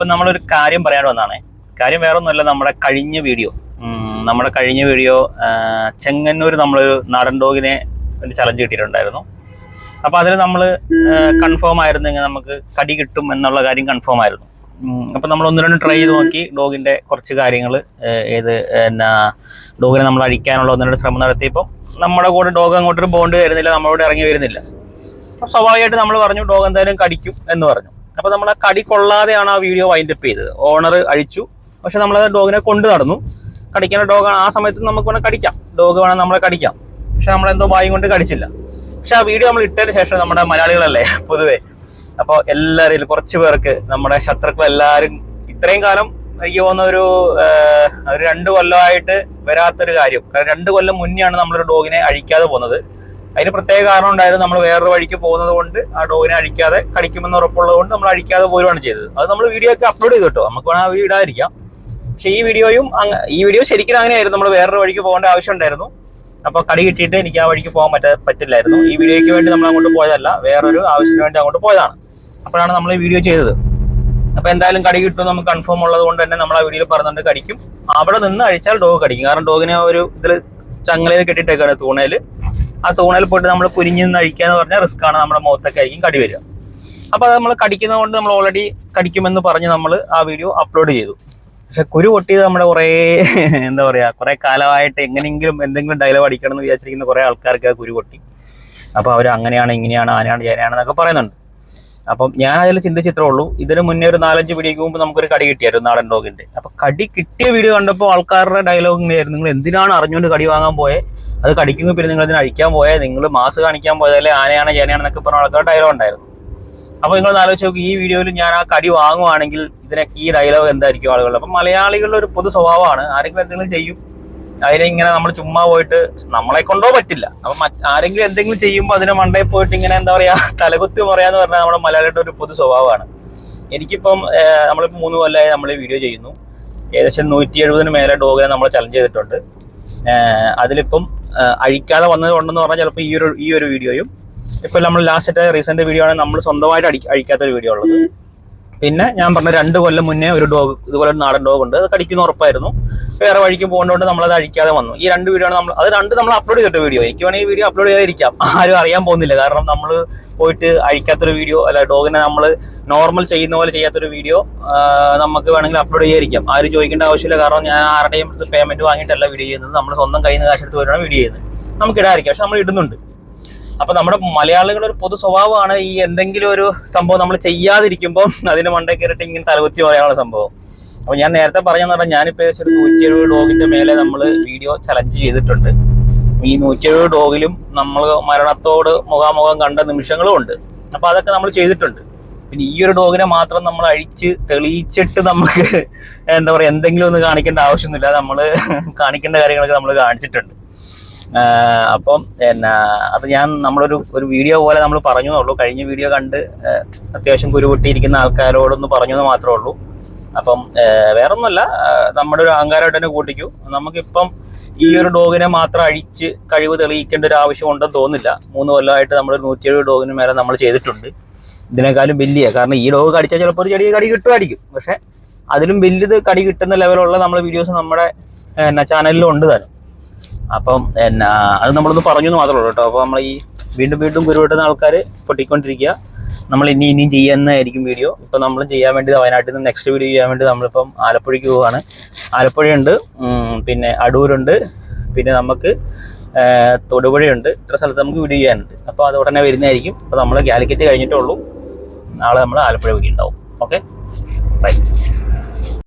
ഇപ്പം നമ്മളൊരു കാര്യം പറയാൻ വന്നാണ് കാര്യം വേറെ ഒന്നുമല്ല നമ്മുടെ കഴിഞ്ഞ വീഡിയോ. നമ്മുടെ കഴിഞ്ഞ വീഡിയോ ചെങ്ങന്നൂർ നമ്മളൊരു നാടൻ ഡോഗിനെ ഒരു ചലഞ്ച് കിട്ടിയിട്ടുണ്ടായിരുന്നു. അപ്പോൾ അതിൽ നമ്മൾ കൺഫേം ആയിരുന്നെങ്കിൽ നമുക്ക് കടി കിട്ടും എന്നുള്ള കാര്യം കൺഫേം ആയിരുന്നു. അപ്പം നമ്മൾ ഒന്ന് രണ്ട് ട്രൈ ചെയ്ത് നോക്കി. ഡോഗിന്റെ കുറച്ച് കാര്യങ്ങൾ ഏത് എന്നാ ഡോഗിനെ നമ്മൾ അഴിക്കാനുള്ള ഒന്ന് രണ്ട് ശ്രമം നടത്തിയപ്പോൾ നമ്മുടെ കൂടെ ഡോഗ് അങ്ങോട്ടൊരു ബോണ്ട് വരുന്നില്ല നമ്മളോട് ഇറങ്ങി വരുന്നില്ല. സ്വാഭാവികമായിട്ട് നമ്മൾ പറഞ്ഞു ഡോഗ് എന്തായാലും കടിക്കും എന്ന് പറഞ്ഞു. അപ്പോൾ നമ്മൾ ആ കടി കൊള്ളാതെയാണ് ആ വീഡിയോ വൈൻഡ് അപ്പ് ചെയ്തത്. ഓണർ അഴിച്ചു. പക്ഷെ നമ്മൾ ഡോഗിനെ കൊണ്ട് നടന്നു. കടിക്കുന്ന ഡോഗാണ് ആ സമയത്ത് നമുക്ക് വേണം കടിക്കാം. ഡോഗ് വേണം നമ്മളെ കടിക്കാം. പക്ഷെ നമ്മളെന്തോ വായും കൊണ്ട് കടിച്ചില്ല. പക്ഷെ ആ വീഡിയോ നമ്മൾ ഇട്ടതിന് ശേഷം നമ്മുടെ മലയാളികളല്ലേ പൊതുവെ. അപ്പോൾ എല്ലാവരും കുറച്ച് പേർക്ക് നമ്മുടെ ശത്രുക്കൾ എല്ലാവരും ഇത്രയും കാലം എനിക്ക് തോന്നുന്ന ഒരു ഒരു രണ്ട് കൊല്ലമായിട്ട് വരാത്തൊരു കാര്യം. കാരണം രണ്ട് കൊല്ലം മുന്നെയാണ് നമ്മളൊരു ഡോഗിനെ അഴിക്കാതെ പോകുന്നത് അതിന് പ്രത്യേക കാരണം ഉണ്ടായിരുന്നു നമ്മൾ വേറൊരു വഴിക്ക് പോകുന്നത് കൊണ്ട് ആ ഡോഗിനെ അഴിക്കാതെ കടിക്കുമെന്ന് ഉറപ്പുള്ളത് കൊണ്ട് നമ്മൾ അഴിക്കാതെ പോരുവാണ് ചെയ്തത്. അത് നമ്മൾ വീഡിയോ ഒക്കെ അപ്ലോഡ് ചെയ്ത് കേട്ടോ. നമുക്ക് വേണമെങ്കിൽ ആ വീഡിയോ ഇടാതിരിക്കാം. പക്ഷേ ഈ വീഡിയോയും ഈ വീഡിയോ ശരിക്കും അങ്ങനെയായിരുന്നു. നമ്മൾ വേറൊരു വഴിക്ക് പോകേണ്ട ആവശ്യം ഉണ്ടായിരുന്നു. അപ്പോൾ കടി കിട്ടിയിട്ട് എനിക്ക് ആ വഴിക്ക് പോകാൻ പറ്റ പറ്റില്ലായിരുന്നു. ഈ വീഡിയോയ്ക്ക് വേണ്ടി നമ്മൾ അങ്ങോട്ട് പോയതല്ല. വേറൊരു ആവശ്യത്തിന് വേണ്ടി അങ്ങോട്ട് പോയതാണ്. അപ്പോഴാണ് നമ്മൾ ഈ വീഡിയോ ചെയ്തത്. അപ്പോൾ എന്തായാലും കടി കിട്ടും നമുക്ക് കൺഫേം ഉള്ളത് കൊണ്ട് തന്നെ നമ്മൾ ആ വീഡിയോയിൽ പറഞ്ഞുകൊണ്ട് കടിക്കും. അവിടെ നിന്ന് അഴിച്ചാൽ ഡോഗ് കടിക്കും. കാരണം ഡോഗിനെ ഒരു ഇതിൽ ചങ്ങലയിൽ കെട്ടിയിട്ടേക്കാണ് തൂണയിൽ ആ തൂണയിൽ പോയിട്ട് നമ്മൾ പുരിഞ്ഞ് നിന്ന് എന്ന് പറഞ്ഞാൽ റിസ്ക് ആണ്. നമ്മുടെ മുഖത്തൊക്കെ ആയിരിക്കും കടി വരിക. അപ്പോൾ അത് നമ്മൾ കടിക്കുന്നത് കൊണ്ട് നമ്മൾ ഓൾറെഡി കടിക്കുമെന്ന് പറഞ്ഞ് നമ്മൾ ആ വീഡിയോ അപ്ലോഡ് ചെയ്തു. പക്ഷെ കുരു പൊട്ടിയത് നമ്മുടെ കുറേ എന്താ പറയുക കുറേ കാലമായിട്ട് എങ്ങനെയെങ്കിലും എന്തെങ്കിലും ഡയലോഗ് അടിക്കണം എന്ന് വിചാരിച്ചിരിക്കുന്ന കുറേ ആൾക്കാർക്ക് ആ കുരു പൊട്ടി. അപ്പോൾ അവർ അങ്ങനെയാണ് ഇങ്ങനെയാണ് ആനയാണ് എന്നൊക്കെ പറയുന്നുണ്ട്. അപ്പം ഞാൻ അതിൽ ചിന്തിച്ചിത്രേ ഉള്ളൂ. ഇതിന് മുന്നേ ഒരു നാലഞ്ച് പിടിക്ക് മുമ്പ് നമുക്കൊരു കടി കിട്ടിയായിരുന്നു നാടൻ ഡോഗിന്റെ കടി കിട്ടിയ വീഡിയോ കണ്ടപ്പോൾ ആൾക്കാരുടെ ഡയലോഗ് ഇങ്ങനെയായിരുന്നു. നിങ്ങൾ എന്തിനാണ് അറിഞ്ഞുകൊണ്ട് കടി വാങ്ങാൻ പോയെ? അത് കടിക്കുമ്പോൾ പിന്നെ നിങ്ങൾ ഇതിന് അഴിക്കാൻ പോയെ? നിങ്ങൾ മാസ് കാണിക്കാൻ പോയതല്ലേ? ആനയാണ് ചേനയാണെന്നൊക്കെ പറഞ്ഞ ആൾക്കാരുടെ ഡയലോഗ് ഉണ്ടായിരുന്നു. അപ്പോൾ നിങ്ങൾ ആലോചിച്ച് നോക്കി ഈ വീഡിയോയിൽ ഞാൻ ആ കടി വാങ്ങുവാണെങ്കിൽ ഇതിനൊക്കെ ഈ ഡയലോഗ് എന്തായിരിക്കും ആളുകളുടെ? അപ്പം മലയാളികളുടെ ഒരു പൊതു സ്വഭാവമാണ് ആരെങ്കിലും എന്തെങ്കിലും ചെയ്യും അതിനെ ഇങ്ങനെ നമ്മൾ ചുമ്മാ പോയിട്ട് നമ്മളെ കൊണ്ടോ പറ്റില്ല. അപ്പം ആരെങ്കിലും എന്തെങ്കിലും ചെയ്യുമ്പോൾ അതിനെ മണ്ടയിൽ പോയിട്ട് ഇങ്ങനെ എന്താ പറയുക തലകുത്തി പറയാന്ന് പറഞ്ഞാൽ നമ്മുടെ മലയാളിയുടെ ഒരു പൊതു സ്വഭാവമാണ്. എനിക്കിപ്പം നമ്മളിപ്പോൾ മൂന്ന് കൊല്ലമായി നമ്മൾ വീഡിയോ ചെയ്യുന്നു. ഏകദേശം നൂറ്റി എഴുപതിന് മേലെ ഡോഗിനെ നമ്മൾ ചലഞ്ച് ചെയ്തിട്ടുണ്ട്. അതിലിപ്പം അഴിക്കാതെ വന്നത് കൊണ്ടെന്ന് പറഞ്ഞാൽ ചിലപ്പോൾ ഈ ഒരു ഈ ഒരു വീഡിയോയും ഇപ്പം നമ്മൾ ലാസ്റ്റ് റീസെന്റ് വീഡിയോ ആണ് നമ്മൾ സ്വന്തമായിട്ട് അടി അഴിക്കാത്ത ഒരു വീഡിയോ ഉള്ളത്. പിന്നെ ഞാൻ പറഞ്ഞ രണ്ട് കൊല്ലം മുന്നേ ഒരു ഡോഗ് ഇതുപോലെ നാടൻ ഡോഗ് ഉണ്ട് അത് കടിക്കുന്ന ഉറപ്പായിരുന്നു. വേറെ വഴിക്ക് പോകുന്നതുകൊണ്ട് നമ്മൾ അത് അഴിക്കാതെ വന്നു. ഈ രണ്ട് വീഡിയോ ആണ് നമ്മൾ അത് രണ്ട് നമ്മൾ അപ്ലോഡ് ചെയ്തിട്ട് വീഡിയോ. എനിക്ക് വേണമെങ്കിൽ വീഡിയോ അപ്ലോഡ് ചെയ്തായിരിക്കാം ആരും അറിയാൻ പോകുന്നില്ല. കാരണം നമ്മൾ പോയിട്ട് അഴിക്കാത്തൊരു വീഡിയോ അല്ല ഡോഗിനെ നമ്മൾ നോർമൽ ചെയ്യുന്ന പോലെ ചെയ്യാത്തൊരു വീഡിയോ നമുക്ക് വേണമെങ്കിൽ അപ്ലോഡ് ചെയ്യാതിരിക്കാം. ആരും ചോദിക്കേണ്ട ആവശ്യമില്ല. കാരണം ഞാൻ ആരുടെയും പേയ്മെന്റ് വാങ്ങിയിട്ടല്ല വീഡിയോ ചെയ്യുന്നത്. നമ്മൾ സ്വന്തം കയ്യിൽ നിന്ന് കാശെടുത്ത് വരുന്ന വീഡിയോ ചെയ്യുന്നത്. നമുക്ക് ഇടാതിരിക്കാം. പക്ഷെ നമ്മൾ ഇടുന്നുണ്ട്. അപ്പൊ നമ്മുടെ മലയാളികളുടെ ഒരു പൊതു സ്വഭാവമാണ് ഈ എന്തെങ്കിലും ഒരു സംഭവം നമ്മൾ ചെയ്യാതിരിക്കുമ്പോൾ അതിന് മണ്ടേ കയറിയിട്ട് ഇങ്ങനെ തലകുത്തി പറയാനുള്ള സംഭവം. അപ്പൊ ഞാൻ നേരത്തെ പറഞ്ഞാൽ ഞാനിപ്പോ ഏകദേശം ഒരു നൂറ്റി എഴുപത് ഡോഗിന്റെ മേലെ നമ്മൾ വീഡിയോ ചലഞ്ച് ചെയ്തിട്ടുണ്ട്. ഈ നൂറ്റി എഴുപത് ഡോഗിലും നമ്മൾ മരണത്തോട് മുഖാമുഖം കണ്ട നിമിഷങ്ങളും ഉണ്ട്. അപ്പൊ അതൊക്കെ നമ്മൾ ചെയ്തിട്ടുണ്ട്. പിന്നെ ഈ ഒരു ഡോഗിനെ മാത്രം നമ്മൾ അഴിച്ച് തെളിയിച്ചിട്ട് നമുക്ക് എന്താ പറയാ എന്തെങ്കിലും ഒന്ന് കാണിക്കേണ്ട ആവശ്യമൊന്നുമില്ല. നമ്മൾ കാണിക്കേണ്ട കാര്യങ്ങളൊക്കെ നമ്മൾ കാണിച്ചിട്ടുണ്ട്. അപ്പം എന്നാ അത് ഞാൻ നമ്മളൊരു ഒരു വീഡിയോ പോലെ നമ്മൾ പറഞ്ഞു എന്നുള്ളൂ കഴിഞ്ഞ വീഡിയോ കണ്ട് അത്യാവശ്യം കുരുപൊട്ടിയിരിക്കുന്ന ആൾക്കാരോടൊന്ന് പറഞ്ഞു എന്ന് മാത്രമേ ഉള്ളൂ. അപ്പം വേറെ വേറൊന്നുമല്ല ആഹ് നമ്മുടെ ഒരു അഹങ്കാരമായിട്ട് തന്നെ കൂട്ടിക്കൂ. നമുക്കിപ്പം ഈ ഒരു ഡോഗിനെ മാത്രം അഴിച്ച് കഴിവ് തെളിയിക്കേണ്ട ഒരു ആവശ്യം ഉണ്ടെന്ന് തോന്നുന്നില്ല. മൂന്ന് കൊല്ലമായിട്ട് നമ്മൾ നൂറ്റി എഴുപത് ഡോഗിന് മേലെ നമ്മൾ ചെയ്തിട്ടുണ്ട്. ഇതിനേക്കാളും വലിയ. കാരണം ഈ ഡോഗ് കടിച്ചാൽ ചിലപ്പോൾ ഒരു ചെടി കടി കിട്ടുമായിരിക്കും. പക്ഷെ അതിലും വലുത് കടി കിട്ടുന്ന ലെവലുള്ള നമ്മുടെ വീഡിയോസ് നമ്മുടെ ചാനലിലും ഉണ്ട് താനും അപ്പം എന്നാ അത് നമ്മളൊന്ന് പറഞ്ഞു മാത്രമേ ഉള്ളൂ കേട്ടോ. അപ്പോൾ നമ്മൾ ഈ വീണ്ടും വീണ്ടും കുരുവിട്ടുന്ന ആൾക്കാർ പൊട്ടിക്കൊണ്ടിരിക്കുക. നമ്മൾ ഇനി ഇനിയും ചെയ്യുന്നതായിരിക്കും വീഡിയോ. ഇപ്പം നമ്മൾ ചെയ്യാൻ വേണ്ടി വയനാട്ടിൽ നിന്ന് നെക്സ്റ്റ് വീഡിയോ ചെയ്യാൻ വേണ്ടി നമ്മളിപ്പം ആലപ്പുഴയ്ക്ക് പോവാണ്. ആലപ്പുഴയുണ്ട് പിന്നെ അടൂരുണ്ട് പിന്നെ നമുക്ക് തൊടുപുഴയുണ്ട്. ഇത്ര സ്ഥലത്ത് നമുക്ക് വീഡിയോ ചെയ്യാനുണ്ട്. അപ്പോൾ അത് ഉടനെ വരുന്നതായിരിക്കും. അപ്പോൾ നമ്മൾ കാലിക്കറ്റ് കഴിഞ്ഞിട്ടേ ഉള്ളൂ. നാളെ നമ്മൾ ആലപ്പുഴ വീട്ടിൽ ഉണ്ടാവും. Okay bye